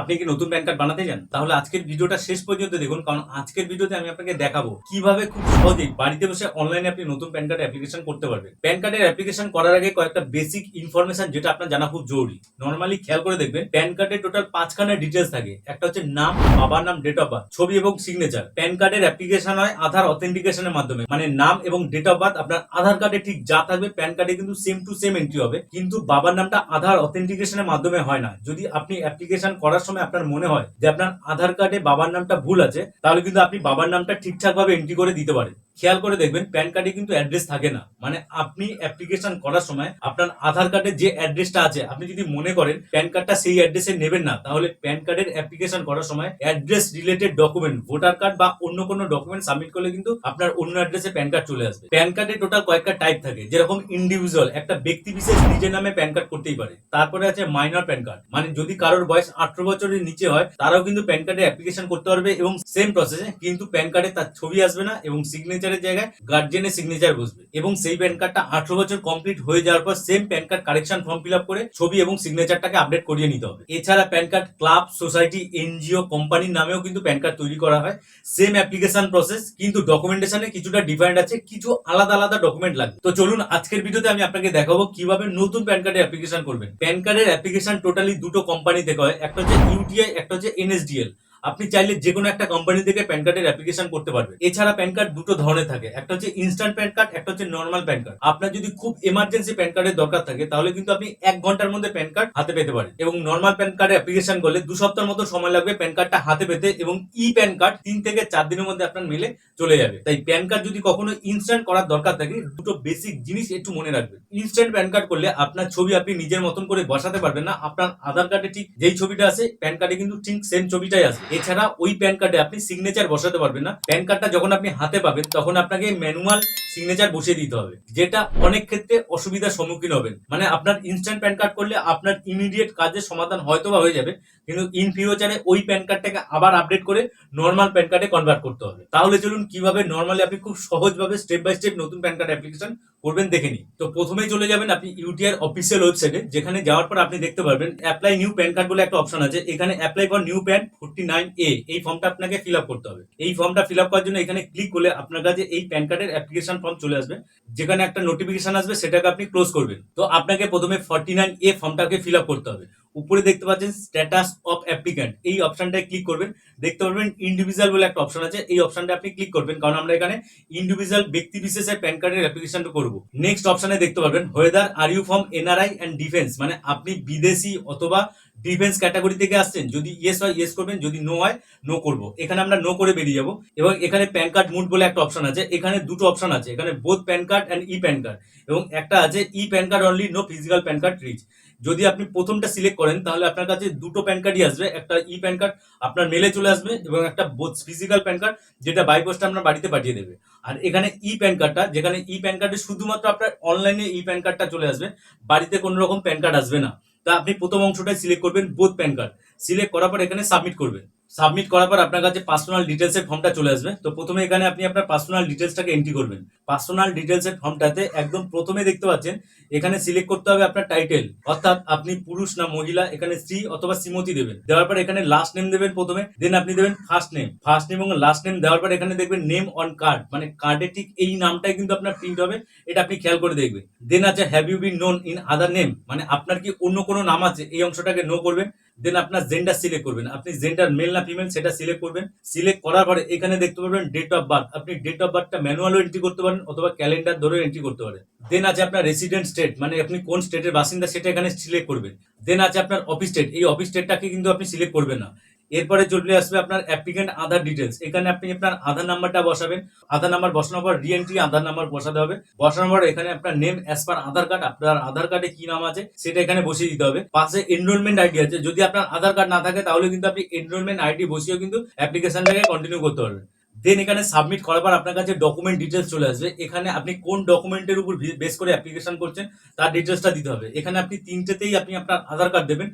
আপনি কি নতুন প্যান কার্ড বানাতে চান? তাহলে আজকের ভিডিওটা শেষ পর্যন্ত দেখুন, কারণ আজকের ভিডিওতে আমি আপনাকে দেখাবো কীভাবে খুব সহজেই বাড়িতে বসে অনলাইনে আপনি নতুন প্যান কার্ড অ্যাপ্লিকেশন করতে পারবেন। প্যান কার্ডের অ্যাপ্লিকেশন করার আগে কয়েকটা বেসিক ইনফরমেশন যেটা আপনার জানা খুব জরুরি। নর্মালি খেয়াল করে দেখবেন, প্যান কার্ডে টোটাল পাঁচখানা ডিটেলস থাকে। একটা হচ্ছে নাম, বাবার নাম ডেট অফ বার্থ ছবি এবং সিগনেচার প্যান কার্ডের অ্যাপ্লিকেশন হয় আধার অথেন্টিকেশনের মাধ্যমে। মানে নাম এবং ডেট অফ বার্থ আপনার আধার কার্ডে ঠিক যা থাকবে, প্যান কার্ডে কিন্তু সেম টু সেম এন্ট্রি হবে। কিন্তু বাবার নামটা আধার অথেন্টিকেশনের মাধ্যমে হয় না। যদি আপনি অ্যাপ্লিকেশন করার সময় আপনার মনে হয় যে আপনার আধার কার্ডে বাবার নামটা ভুল আছে, তাহলে কিন্তু আপনি বাবার নামটা ঠিকঠাক ভাবে এন্ট্রি করে দিতে পারেন। খেয়াল করে দেখবেন, প্যান কার্ডে কিন্তু অ্যাড্রেস থাকে না। মানে আপনি অ্যাপ্লিকেশন করার সময় আপনার আধার কার্ডে যে অ্যাড্রেসটা আছে, আপনি যদি মনে করেন প্যান কার্ডটা সেই অ্যাড্রেসে নেবেন না, তাহলে প্যান কার্ডের অ্যাপ্লিকেশন করার সময় address related document voter card বা অন্য কোনো ডকুমেন্ট সাবমিট করলে কিন্তু আপনার অন্য অ্যাড্রেসে প্যান কার্ড চলে আসবে। প্যান কার্ডে টোটাল কয়েকটা টাইপ থাকে, যেরকম ইন্ডিভিজুয়াল একটা ব্যক্তি বিশেষ নিজের নামে প্যান কার্ড করতেই পারে। তারপরে আছে মাইনর প্যান কার্ড মানে যদি কারোর বয়স আঠারো বছরের নিচে হয়, তারাও কিন্তু প্যান কার্ডে অ্যাপ্লিকেশন করতে পারবে এবং সেম প্রসেসে কিন্তু প্যান কার্ডে তার ছবি আসবে না এবং সিগনেচারের জায়গায় গার্জেনের সিগনেচার বসবে। এবং সেই প্যান কার্ডটা আঠারো বছর কমপ্লিট হয়ে যাওয়ার পর same pan card correction form fill up করে ছবি এবং সিগনেচারটাকে আপডেট করিয়ে নিতে হবে। এছাড়া pan card club society NGO কোম্পানির নামেও কিন্তু প্যান কার্ড তৈরি করা হয়। সেম অ্যাপ্লিকেশন প্রসেস কিন্তু ডকুমেন্টেশনে কিছুটা ডিফারেন্ট আছে, কিছু আলাদা আলাদা ডকুমেন্ট লাগবে। তো চলুন আজকের ভিডিওতে আমি আপনাকে দেখাবো কীভাবে নতুন প্যান কার্ডের অ্যাপ্লিকেশন করবেন। প্যান কার্ডের অ্যাপ্লিকেশন টোটালি দুটো কোম্পানি থেকে হয় একটা হচ্ছে ইউটিআই একটা হচ্ছে এনএসডিএল আপনি চাইলে যে কোনো একটা কোম্পানি থেকে প্যান কার্ডের অ্যাপ্লিকেশন করতে পারবেন। এছাড়া প্যান কার্ড দুটো ধরনের থাকে। একটা হচ্ছে ইনস্ট্যান্ট প্যান কার্ড একটা হচ্ছে নর্মাল প্যান কার্ড আপনার যদি খুব এমার্জেন্সি প্যান কার্ডের দরকার থাকে, তাহলে কিন্তু আপনি এক ঘণ্টার মধ্যে প্যান কার্ড হাতে পেতে পারেন। এবং নর্মাল প্যান কার্ডে অ্যাপ্লিকেশন করলে দু সপ্তাহের মতো সময় লাগবে প্যান কার্ডটা হাতে পেতে এবং ই প্যান কার্ড তিন থেকে চার দিনের মধ্যে আপনার মেলে চলে যাবে। তাই প্যান কার্ড যদি কখনো ইনস্ট্যান্ট করার দরকার থাকে, দুটো বেসিক জিনিস একটু মনে রাখবেন। ইনস্ট্যান্ট প্যান কার্ড করলে আপনার ছবি আপনি নিজের মতন করে বসাতে পারবেন না। আপনার আধার কার্ডে ঠিক যেই ছবিটা আছে প্যান কার্ডে কিন্তু ঠিক সেম ছবিটাই আছে। এছাড়া ওই প্যান কার্ডে আপনি সিগনেচার বসাতে পারবেন না। প্যান কার্ডটা যখন আপনি হাতে পাবেন, তখন আপনাকে ম্যানুয়াল সিগনেচার বসিয়ে দিতে হবে, যেটা অনেক ক্ষেত্রে অসুবিধার সম্মুখীন হবেন। মানে আপনার ইনস্ট্যান্ট প্যান কার্ড করলে আপনার ইমিডিয়েট কাজের সমাধান হয়তো বা হয়ে যাবে, কিন্তু ইন ফিউচারে ওই প্যান কার্ডটাকে আবার আপডেট করে নর্মাল প্যান কার্ডে কনভার্ট করতে হবে। তাহলে চলুন কীভাবে নর্মালি আপনি খুব সহজভাবে স্টেপ বাই স্টেপ নতুন প্যান কার্ড অ্যাপ্লিকেশন করবেন, দেখে তো প্রথমেই চলে যাবেন আপনি ইউটিআর অফিসিয়াল ওয়েবসাইটে যেখানে যাওয়ার পর আপনি দেখতে পারবেন অ্যাপ্লাই নিউ প্যান কার্ড বলে একটা অপশন আছে। এখানে apply for new pan forty nine A এই ফর্মটা আপনাকে ফিল আপ করতে হবে। এই ফর্মটা ফিল আপ করার জন্য এখানে ক্লিক করলে আপনার কাছে এই প্যান কার্ডের অ্যাপ্লিকেশন ফর্ম চলে আসবে। যেখানে একটা নোটিফিকেশন আসবে, সেটাকে আপনি ক্লোজ করবেন। তো আপনাকে প্রথমে ফর্টি নাইন এ ফর্মটাকে ফিল আপ করতে হবে। উপরে দেখতে পাচ্ছেন স্ট্যাটাস অফ অ্যাপ্লিক্যান্ট এই অপশনটায় ক্লিক করবেন। দেখতে পারবেন ইন্ডিভিজুয়াল বলে একটা অপশন আছে। এই অপশনটা আপনি ক্লিক করবেন। কারণ আমরা এখানে ইন্ডিভিজুয়াল ব্যক্তি বিশেষের প্যান কার্ডের অ্যাপ্লিকেশনটা করব। নেক্সট অপশনে দেখতে পারবেন whether are you from NRI and defence মানে আপনি বিদেশি অথবা ডিফেন্স ক্যাটাগরি থেকে আসছেন, যদি ইয়েস হয় ইয়েস করবেন, যদি নো হয় নো করব। এখানে আমরা নো করে বেরিয়ে যাব এবং এখানে প্যান কার্ড মুড বলে একটা অপশন আছে, এখানে দুটো অপশন আছে, এখানে both pan card and e pan card এবং একটা আছে e pan card only no physical pan card rich যদি আপনি প্রথমটা সিলেক্ট করেন, তাহলে আপনার কাছে দুটো প্যান কার্ডই আসবে, একটা ই প্যান কার্ড আপনার মেলে চলে আসবে এবং একটা ফিজিক্যাল প্যান কার্ড যেটা বাই পোস্টে আপনার বাড়িতে পাঠিয়ে দেবে। আর এখানে ই প্যান কার্ডটা যেখানে ই প্যান কার্ডে শুধুমাত্র আপনার অনলাইনে ই প্যান কার্ডটা চলে আসবে, বাড়িতে কোনো রকম প্যান কার্ড আসবে না। তা আপনি প্রথম অংশটাই সিলেক্ট করবেন বোথ প্যান কার্ড সিলেক্ট করার পর এখানে সাবমিট করবেন। সাবমিট করার পর আপনার কাছে পার্সোনাল ডিটেলস এর ফর্মটা চলে আসবে। তো প্রথমে এখানে আপনি আপনার পার্সোনাল ডিটেলসটাকে এন্ট্রি করবেন। পার্সোনাল ডিটেলস এর ফর্মটাতে একদম প্রথমে দেখতে পাচ্ছেন, এখানে সিলেক্ট করতে হবে আপনার টাইটেল অর্থাৎ আপনি পুরুষ না মহিলা, এখানে স্ত্রী অথবা শ্রীমতী দেবেন। দেওয়ার পর এখানে লাস্ট নেম দেবেন প্রথমে দেন আপনি দেবেন ফার্স্ট নেম ফার্স্ট নেম এবং লাস্ট নেম দেওয়ার পর এখানে দেখবেন নেম অন কার্ড মানে কার্ডে ঠিক এই নামটাই কিন্তু আপনার প্রিন্ট হবে, এটা আপনি খেয়াল করে দেখবেন। দেন আছে have you been known in other name মানে আপনার কি অন্য কোনো নাম আছে, এই অংশটাকে নো করবেন। দেন আপনার জেন্ডার সিলেক্ট করবেন। আপনি জেন্ডার মেল না ফিমেল সেটা সিলেক্ট করবেন। সিলেক্ট করার পরে এখানে দেখতে পারবেন ডেট অফ বার্থ আপনি ডেট অফ বার্থটা ম্যানুয়ালও এন্ট্রি করতে পারেন অথবা ক্যালেন্ডার ধরে এন্ট্রি করতে পারেন। দেন আছে আপনার রেসিডেন্ট স্টেট মানে আপনি কোন স্টেটের বাসিন্দা সেটা এখানে সিলেক্ট করবেন। দেন আছে আপনার অফিস স্টেট এই অফিস স্টেটটাকে কিন্তু আপনি সিলেক্ট করবেন না। এরপরে চলে আসবে আপনার অ্যাপ্লিকেন্ট আধার ডিটেলস এখানে আপনি আপনার আধার নাম্বারটা বসাবেন। আধার নাম্বার বসানোর পর রিএন্ট্রি আধার নাম্বার বসাতে হবে। বসানোর পর এখানে আপনার name as per Aadhaar card আপনার আধার কার্ডে কি নাম আছে সেটা এখানে বসিয়ে দিতে হবে। পাশে এনরোলমেন্ট আইডি আছে। যদি আপনার আধার কার্ড না থাকে তাহলে কিন্তু আপনি এনরোলমেন্ট আইডি বসিয়েও কিন্তু অ্যাপ্লিকেশনটাকে কন্টিনিউ করতে পারবেন। দেন এখানে সাবমিট করার পর আপনার কাছে ডকুমেন্ট ডিটেলস চলে আসবে। এখানে আপনি কোন ডকুমেন্টের উপর বেস করে অ্যাপ্লিকেশন করছেন, তার ডিটেলসটা দিতে হবে। এখানে আপনি তিনটেতেই আপনি আপনার আধার কার্ড দেবেন।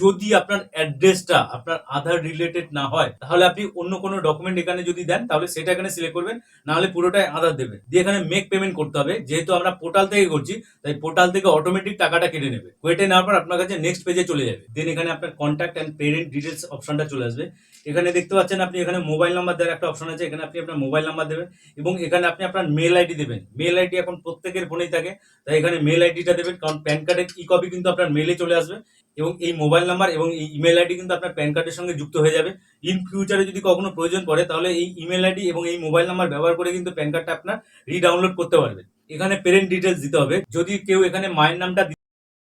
যদি আপনার অ্যাড্রেসটা আপনার আধার রিলেটেড না হয়, তাহলে আপনি অন্য কোনো ডকুমেন্ট এখানে যদি দেন, তাহলে সেটা এখানে সিলেক্ট করবেন। নাহলে পুরোটাই আধার দেবেন। দিয়ে এখানে মেক পেমেন্ট করতে হবে। যেহেতু আমরা পোর্টাল থেকে করছি, তাই পোর্টাল থেকে অটোমেটিক টাকাটা কেটে নেবে। কেটে নেওয়ার পর আপনার কাছে নেক্সট পেজে চলে যাবে। দেন এখানে আপনার কন্ট্যাক্ট অ্যান্ড পেরেন্ট ডিটেলস অপশনটা চলে আসবে। এখানে দেখতে পাচ্ছেন আপনি এখানে মোবাইল নাম্বার দেওয়ার একটা অপশন আছে, এখানে আপনি আপনার মোবাইল নাম্বার দেবেন এবং এখানে আপনি আপনার মেল আইডি দেবেন। মেল আইডি এখন প্রত্যেকের ফোনেই থাকে, তাই এখানে মেল আইডিটা দেবেন, কারণ প্যান কার্ডের ই কপি কিন্তু আপনার মেলে চলে আসবে এবং এই মোবাইল নাম্বার এবং এই ইমেল আইডি কিন্তু আপনার প্যান কার্ডের সঙ্গে যুক্ত হয়ে যাবে। ইন ফিউচারে যদি কখনো প্রয়োজন পড়ে, তাহলে এই ইমেল আইডি এবং এই মোবাইল নাম্বার ব্যবহার করে কিন্তু প্যান কার্ডটা আপনার রিডাউনলোড করতে পারবেন এখানে পেরেন্ট ডিটেলস দিতে হবে। যদি কেউ এখানে মায়ের নামটা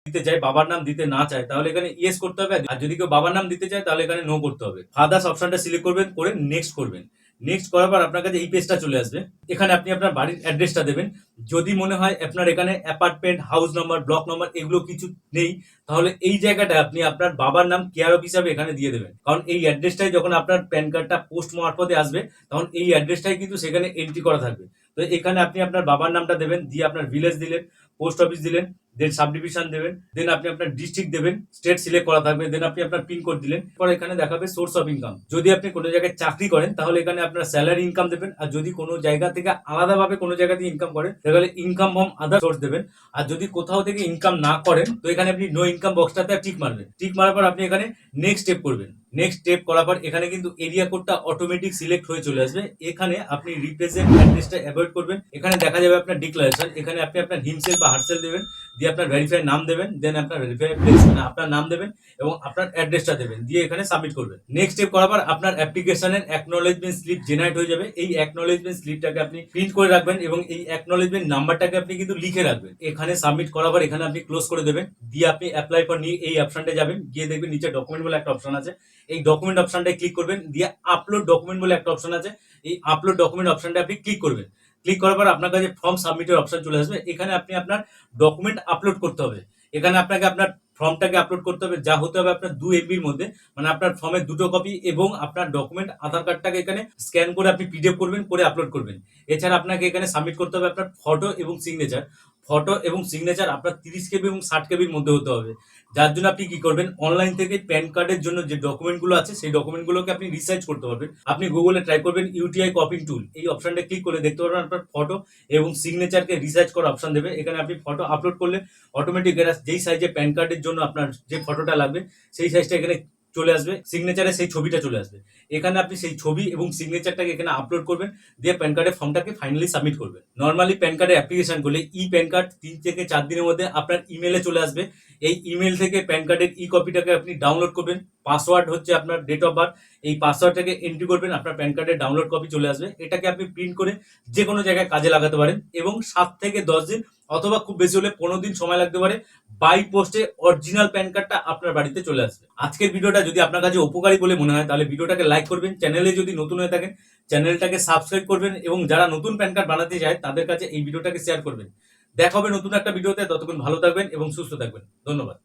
দিতে চায়, বাবার নাম দিতে না চায়, তাহলে এখানে ইয়েস করতে হবে। আর যদি কেউ বাবার নাম দিতে চায়, তাহলে এখানে নো করতে হবে। ফাদার্স অপশনটা সিলেক্ট করবেন, করে নেক্সট করবেন। নেক্সট করার পর আপনার কাছে এই পেজটা চলে আসবে। এখানে আপনি আপনার বাড়ির অ্যাড্রেসটা দেবেন। যদি মনে হয় আপনার এখানে apartment house number block number এগুলো কিছু নেই, তাহলে এই জায়গাটা আপনি আপনার বাবার নাম কেয়ার অফ হিসাবে এখানে দিয়ে দেবেন। কারণ এই অ্যাড্রেসটাই যখন আপনার প্যান কার্ডটা পোস্ট মারফতে আসবে, তখন এই অ্যাড্রেসটাই কিন্তু সেখানে এন্ট্রি করা থাকবে। তো এখানে আপনি আপনার বাবার নামটা দেবেন, দিয়ে আপনার ভিলেজ দিলেন পোস্ট অফিস দিলেন দেন সাব ডিভিশন দেবেন দেন আপনি আপনার ডিস্ট্রিক্ট দেবেন স্টেট সিলেক্ট করা থাকবে দেন আপনি আপনার পিন কোড দিলেন। পরে এখানে দেখাবে সোর্স অফ ইনকাম যদি আপনি কোনো জায়গায় চাকরি করেন, তাহলে এখানে আপনার স্যালারি ইনকাম দেবেন, আর যদি কোনো জায়গা থেকে আলাদাভাবে কোনো জায়গা থেকে ইনকাম করেন, তাহলে ইনকাম ফ্রম আদার সোর্স দেবেন। আর যদি কোথাও থেকে ইনকাম না করেন, তো এখানে আপনি নো ইনকাম বক্সটাতে টিক মারবেন। টিক মারার পর আপনি এখানে নেক্সট স্টেপ করবেন। নেক্সট স্টেপ করার পর এখানে কিন্তু এরিয়া কোডটা অটোমেটিক সিলেক্ট হয়ে চলে আসবে। এখানে আপনি রিপ্রেজেন্ট অ্যাড্রেসটা অ্যাভয়েড করবেন। এখানে দেখা যাবে আপনার ডিক্লারেশন এখানে আপনি আপনার হিমসেল বা হার্সেল দেবেন, দিয়ে আপনার ভেরিফাই নাম দেবেন দেন আপনার ভেরিফাই প্লেস মানে আপনার নাম দেবেন এবং আপনার অ্যাড্রেসটা দেবেন, দিয়ে এখানে সাবমিট করবেন। নেক্সট স্টেপ করার পর আপনার অ্যাপ্লিকেশনের অ্যাকনোলেজমেন্ট স্লিপ জেনারেট হয়ে যাবে। এই অ্যাকনোলেজমেন্ট স্লিপটাকে আপনি প্রিন্ট করে রাখবেন এবং এই অ্যাকনোলেজমেন্ট নাম্বারটাকে আপনি কিন্তু লিখে রাখবেন। এখানে সাবমিট করার পর এখানে আপনি ক্লোজ করে দেবেন। দিয়ে আপনি অ্যাপ্লাই ফর নিয়ে এই অপশনটা যাবেন। গিয়ে দেখবেন নিচে ডকুমেন্ট বলে একটা অপশন আছে। এই ডকুমেন্ট অপশনটায় ক্লিক করবেন, দিয়ে আপলোড ডকুমেন্ট বলে একটা অপশন আছে, এই আপলোড ডকুমেন্ট অপশনটা আপনি ক্লিক করবেন। ক্লিক করার পর আপনার কাছে ফর্ম সাবমিটের অপশন চলে আসবে, এখানে আপনি আপনার ডকুমেন্ট আপলোড করতে হবে। এখানে আপনাকে আপনার ফর্মটাকে আপলোড করতে হবে, যা হতে হবে আপনার দু এমবির মধ্যে মানে আপনার ফর্মের দুটো কপি এবং আপনার ডকুমেন্ট আধার কার্ডটাকে এখানে স্ক্যান করে আপনি পিডিএফ করবেন, করে আপলোড করবেন। এছাড়া আপনাকে এখানে সাবমিট করতে হবে আপনার ফটো এবং সিগনেচার ফটো এবং সিগনেচার আপনার তিরিশ কেবি এবং ষাট কেবির মধ্যে হতে হবে। যার জন্য আপনি কি করবেন? অনলাইন থেকে প্যান কার্ডের জন্য যে ডকুমেন্টগুলো আছে, সেই ডকুমেন্টগুলোকে আপনি রিসার্চ করতে পারবেন। আপনি গুগলে ট্রাই করবেন ইউটিআই কপিং টুল এই অপশনটা ক্লিক করে দেখতে পারবেন আপনার ফটো এবং সিগনেচারকে রিসার্চ করার অপশন দেবে। এখানে আপনি ফটো আপলোড করলে অটোমেটিক এরা যেই সাইজে প্যান কার্ডের জন্য আপনার যে ফটোটা লাগবে, সেই সাইজটা এখানে চলে আসবে সিগনেচারে সেই ছবিটা চলে আসবে। এখানে আপনি সেই ছবি এবং সিগনেচারটাকে এখানে আপলোড করবেন, দিয়ে প্যান কার্ডের ফর্মটাকে ফাইনালি সাবমিট করবেন। নর্মালি প্যান কার্ডের অ্যাপ্লিকেশন করলে ই প্যান কার্ড তিন থেকে চার দিনের মধ্যে আপনার ইমেলে চলে আসবে। এই ইমেল থেকে প্যান কার্ডের ই কপিটাকে আপনি ডাউনলোড করবেন। পাসওয়ার্ড হচ্ছে আপনার ডেট অফ বার্থ এই পাসওয়ার্ডটাকে এন্ট্রি করবেন, আপনার প্যান কার্ডের ডাউনলোড কপি চলে আসবে। এটাকে আপনি প্রিন্ট করে যে কোনো জায়গায় কাজে লাগাতে পারেন এবং সাত থেকে দশ দিন অথবা খুব বেশি হলে পনেরো দিন সময় লাগতে পারে বাই পোস্টে অরিজিনাল প্যান কার্ডটা আপনার বাড়িতে চলে আসবে। আজকের ভিডিওটা যদি আপনার কাছে উপকারী বলে মনে হয়, তাহলে ভিডিওটাকে লাইক করবেন চ্যানেলে যদি নতুন হয়ে থাকেন চ্যানেলটাকে সাবস্ক্রাইব করবেন এবং যারা নতুন প্যান কার্ড বানাতে চায়, তাদের কাছে এই ভিডিওটাকে শেয়ার করবেন। দেখা হবে নতুন একটা ভিডিওতে, ততক্ষণ ভালো থাকবেন এবং সুস্থ থাকবেন। ধন্যবাদ।